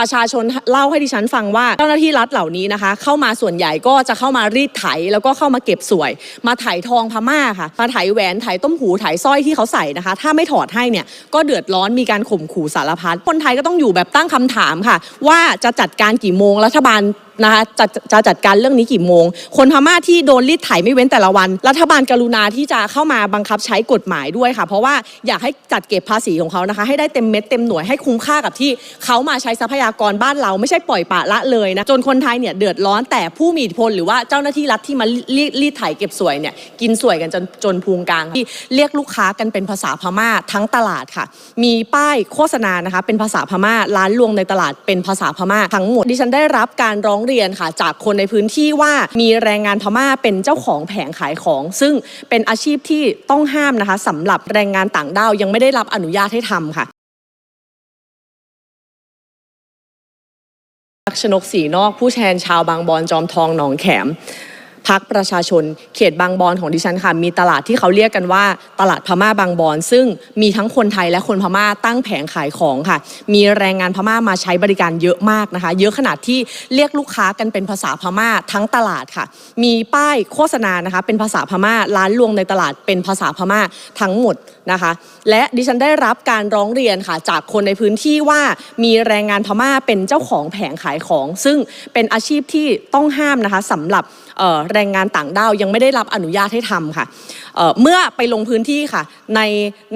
ประชาชนเล่าให้ดิฉันฟังว่าเจ้าหน้าที่รัฐเหล่านี้นะคะ เข้ามาส่วนใหญ่ก็จะเข้ามารีดไถ แล้วก็เข้ามาเก็บสวย มาไถทองพม่าค่ะ มาไถแหวนไถต้มหูไถสร้อยที่เขาใส่นะคะ ถ้าไม่ถอดให้เนี่ยก็เดือดร้อนมีการข่มขู่สารพัดคนไทยก็ต้องอยู่แบบตั้งคำถามค่ะ ว่าจะจัดการกี่โมงรัฐบาล นะคะจะจะจัดการเรื่องนี้กี่โมง คนพม่าที่โดนรีดไถไม่เว้นแต่ละวัน รัฐบาลกรุณาที่จะเข้ามาบังคับใช้กฎหมายด้วยค่ะ เพราะว่าอยากให้จัดเก็บภาษีของเขานะคะ ให้ได้เต็มเม็ดเต็มหน่วยให้คุ้มค่ากับที่เขามาใช้ทรัพยากรบ้านเราไม่ใช่ปล่อยปละละเลยนะจนคนไทยเนี่ยเดือดร้อนแต่ผู้มีอิทธิพลหรือว่าเจ้าหน้าที่รัฐที่มารีดรีดไถเก็บสวยเนี่ยกินสวยกันจนจนพุงกลางที่เรียกลูกค้ากันเป็นภาษาพม่าทั้งตลาดค่ะ มีป้ายโฆษณานะคะเป็นภาษาพม่าร้านลวงในตลาดเป็นภาษาพม่าทั้งหมดดิฉันได้รับการร้องเรียนค่ะ จากคนในพื้นที่ว่ามีแรงงานพม่าเป็นเจ้าของแผงขายของ ซึ่งเป็นอาชีพที่ต้องห้ามนะคะสำหรับแรงงานต่างด้าวยังไม่ได้รับอนุญาตให้ทำค่ะลักชนกศรีนอกผู้แทนชาวบางบอนจอมทองหนองแขม พักประชาชน เขตบางบอนของดิฉันค่ะ มีตลาดที่เขาเรียกกันว่าตลาดพม่าบางบอน ซึ่งมีทั้งคนไทยและคนพม่าตั้งแผงขายของค่ะ มีแรงงานพม่ามาใช้บริการเยอะมากนะคะ เยอะขนาดที่เรียกลูกค้ากันเป็นภาษาพม่าทั้งตลาดค่ะ มีป้ายโฆษณานะคะ เป็นภาษาพม่าร้านลวงในตลาดเป็นภาษาพม่าทั้งหมดนะคะ และดิฉันได้รับการร้องเรียนค่ะ จากคนในพื้นที่ว่ามีแรงงานพม่าเป็นเจ้าของแผงขายของ ซึ่งเป็นอาชีพที่ต้องห้ามนะคะสำหรับแรงงานต่างด้าวยังไม่ได้รับอนุญาตให้ทำค่ะเเมื่อไปลงพื้นที่ค่ะใน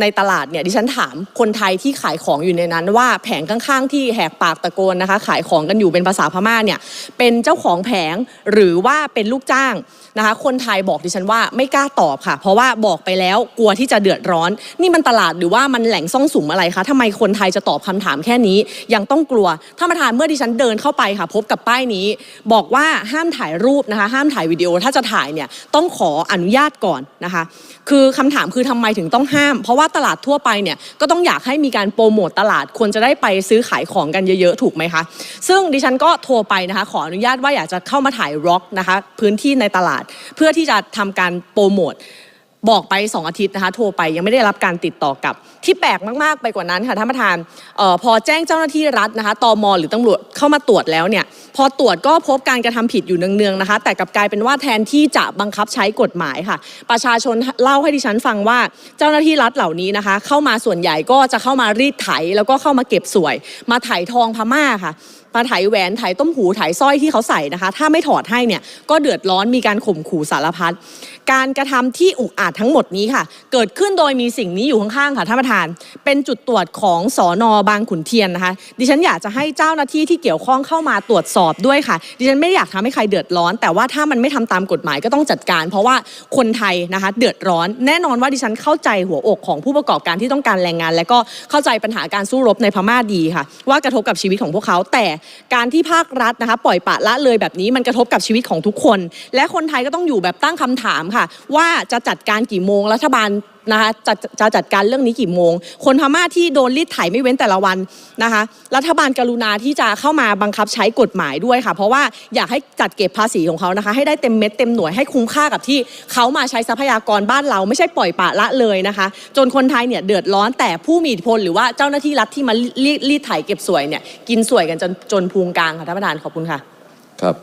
ในตลาดเนี่ยดิฉันถามคนไทยที่ขายของอยู่ในนั้น ว่าแผงข้างๆ ที่แหกปากตะโกนนะคะ ขายของกันอยู่เป็นภาษาพม่าเนี่ยเป็นเจ้าของแผงหรือว่าเป็นลูกจ้างนะคะ คนไทยบอกดิฉันว่าไม่กล้าตอบค่ะ เพราะว่าบอกไปแล้วกลัวที่จะเดือดร้อน นี่มันตลาดหรือว่ามันแหล่งซ่องสุมอะไรคะทำไมคนไทยจะตอบคำถามแค่นี้ยังต้องกลัวท่านประธานเมื่อดิฉันเดินเข้าไปค่ะ พบกับป้ายนี้ บอกว่าห้ามถ่ายรูปนะคะ ห้ามถ่ายวิดีโอถ้าจะถ่ายเนี่ยต้องขออนุญาตก่อนนะคะ คือคำถามคือทำไมถึงต้องห้าม เพราะว่าตลาดทั่วไปเนี่ยก็ต้องอยากให้มีการโปรโมตตลาดควรจะได้ไปซื้อขายของกันเยอะๆ ถูกไหมคะ ซึ่งดิฉันก็โทรไปนะคะ ขออนุญาตว่าอยากจะเข้ามาถ่ายร็อกนะคะพื้นที่ในตลาดเพื่อที่จะทำการโปรโมท บอกไป 2 อาทิตย์นะคะโทรไปยังไม่ได้รับการติดต่อกลับ ที่แปลกมาก ๆ ไปกว่านั้นค่ะท่านประธานออพอแจ้งเจ้าหน้าที่รัฐนะคะตอมหรือตำรวจเข้ามาตรวจแล้วเนี่ยพอตรวจก็พบการกระทำผิดอยู่เนืองๆนะคะ แต่กลับกลายเป็นว่าแทนที่จะบังคับใช้กฎหมายค่ะ ประชาชนเล่าให้ดิฉันฟังว่าเจ้าหน้าที่รัฐเหล่านี้นะคะ เข้ามาส่วนใหญ่ก็จะเข้ามารีดไถแล้วก็เข้ามาเก็บสวย มาไถทองพม่าค่ะมาไถแหวนไถต้มหูไถสร้อยที่เขาใส่นะคะ ถ้าไม่ถอดให้เนี่ยก็เดือดร้อนมีการข่มขู่สารพัดการกระทำที่อุกอาจทั้งหมดนี้ค่ะ เกิดขึ้นโดยมีสิ่งนี้อยู่ข้างๆค่ะท่านประธาน เป็นจุดตรวจของสอนอบางขุนเทียนนะคะ ดิฉันอยากจะให้เจ้าหน้าที่ที่เกี่ยวข้องเข้ามาตรวจสอบด้วยค่ะ ดิฉันไม่อยากทำให้ใครเดือดร้อน แต่ว่าถ้ามันไม่ทำตามกฎหมายก็ต้องจัดการ เพราะว่าคนไทยนะคะเดือดร้อน แน่นอนว่าดิฉันเข้าใจหัวอกของผู้ประกอบการที่ต้องการแรงงาน และก็เข้าใจปัญหาการสู้รบในพม่าดีค่ะ ว่ากระทบกับชีวิตของพวกเขาแต่การที่ภาครัฐนะคะปล่อยปะละเลยแบบนี้มันกระทบกับชีวิตของทุกคน และคนไทยก็ต้องอยู่แบบตั้งคำถามค่ะ ว่าจะจัดการกี่โมงรัฐบาล นะคะจะจะจัดการเรื่องนี้กี่โมง คนพม่าที่โดนรีดไถไม่เว้นแต่ละวันนะคะ รัฐบาลกรุณาที่จะเข้ามาบังคับใช้กฎหมายด้วยค่ะ เพราะว่าอยากให้จัดเก็บภาษีของเขานะคะ ให้ได้เต็มเม็ดเต็มหน่วยให้คุ้มค่ากับที่เขามาใช้ทรัพยากรบ้านเราไม่ใช่ปล่อยปะละเลยนะคะ จนคนไทยเนี่ยเดือดร้อนแต่ผู้มีอิทธิพลหรือว่าเจ้าหน้าที่รัฐที่มารีดรีดไถเก็บสวยเนี่ยกินสวยกันจนจนพุงกลางค่ะท่านประธานขอบคุณค่ะ ครับ